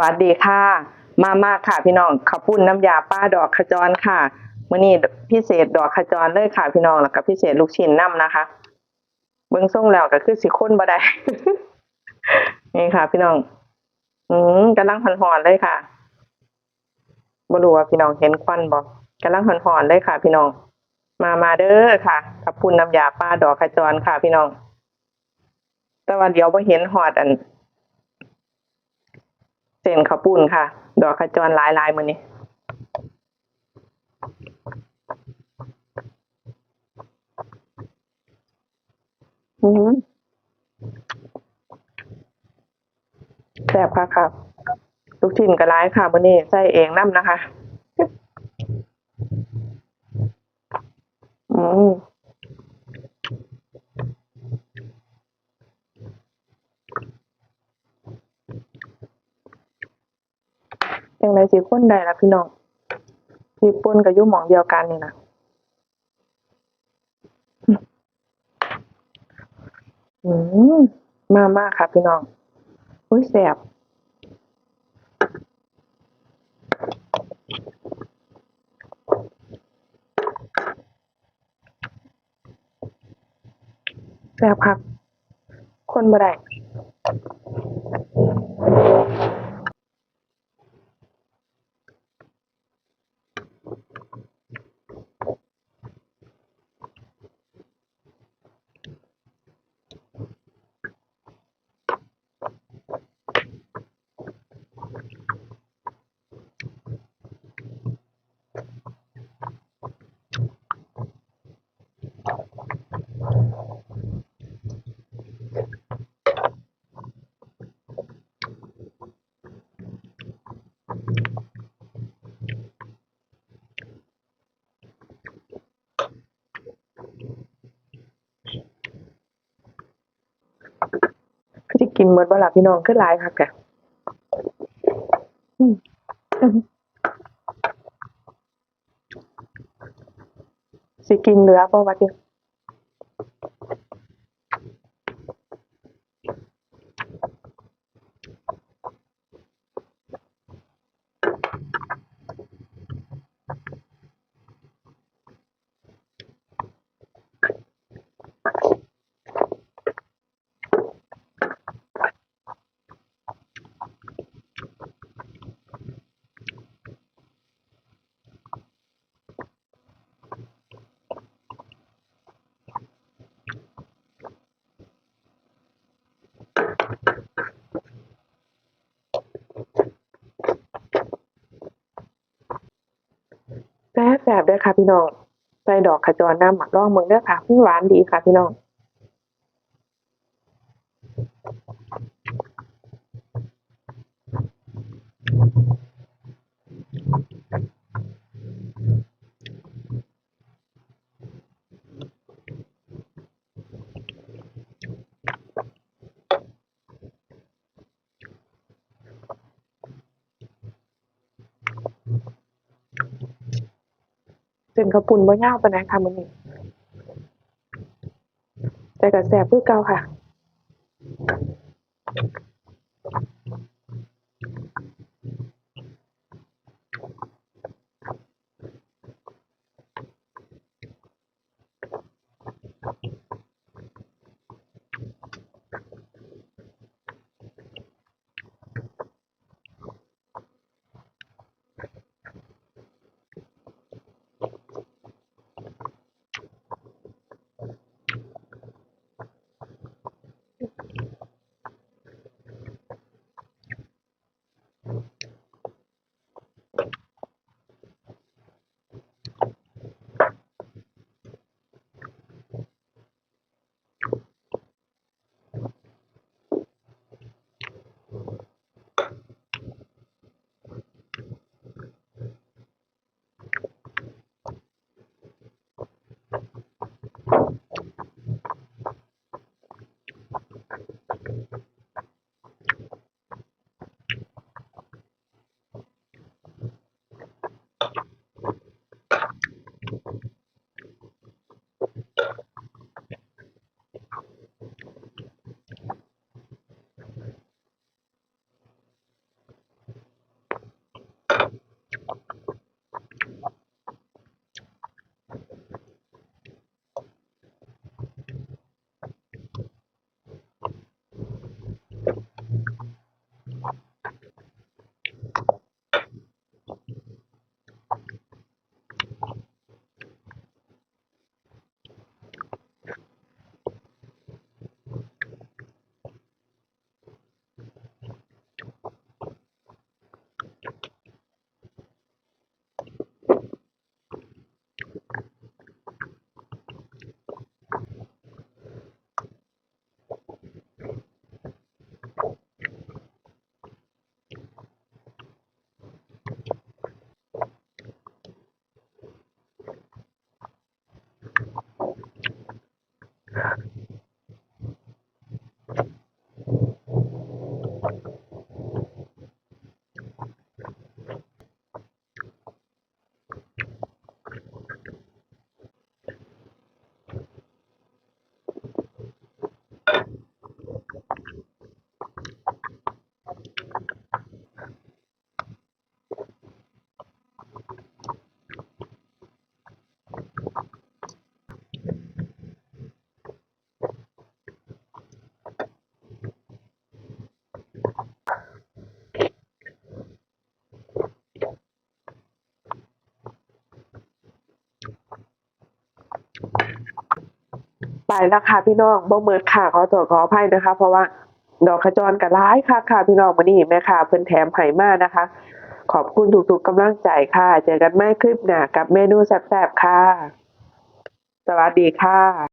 วัสดีค่ะ มามาค่ะพี่น้องข้าวปุ้นน้ำยาป้าดอกขจรค่ะมื้อนี้พิเศษดอกขจรเลยค่ะพี่น้องแล้วก็พิเศษลูกชิ้นน้ำนะคะ เบิ่งส่งแล้วก็คือสิคนบ่ได้นี่ค่ะ พี่น้อง อืมกำลังหอนๆเลยค่ะบ่รู้ว่าพี่น้องเห็นควันบ่กำลังหอนๆเลยค่ะ พี่น้อง มามาเด้อค่ะข้าวปุ้นน้ำยาป้าดอกขจรค่ะ พี่น้อง แต่ว่าเดี๋ยวบ่เห็นหอดอัน เส้นข้าวปุ้นค่ะ ดอกขจรหลายลายมือนี้แซ่บค่ะค่ะลูกชิ้นก็ร้ายค่ะมือนี้ใส่เองน้ำนะคะ อืม ยังไงสิคนได้ล่ะพี่น้องญี่ปุ่นกับยุ่หมองเดียวกันนี่นะอืมมามากค่ะพี่น้องอุ้ยแสบแสบครับ คนบ่ได้ กินหมดบ่ล่ะพี่น้องคือหลายคักแกสิกินเหลือบ่ว่าที่ แซ่บแซ่บด้อค่ะพี่น้อง ใส่ดอกขจรน้ำหมักร่องเมืองเด้อค่ะหวานดีค่ะพี่น้อง เส้นข้าวปุ้นบ่ยาวปานใดค่ะมื้อนี้แต่ก็แซ่บคือเก่าค่ะ ไปแล้วค่ะพี่น้องบ่เมิดค่ะขอตัวขออภัยนะคะ เพราะว่าดอกขจรก็ร้ายค่ะค่ะพี่น้องวันนี้แม่ค่ะเพิ่นแถมไห่มากนะคะ ขอบคุณทุกๆกำลังใจค่ะ เจอกันใหม่คลิปหน้ากับเมนูแซ่บๆค่ะ สวัสดีค่ะ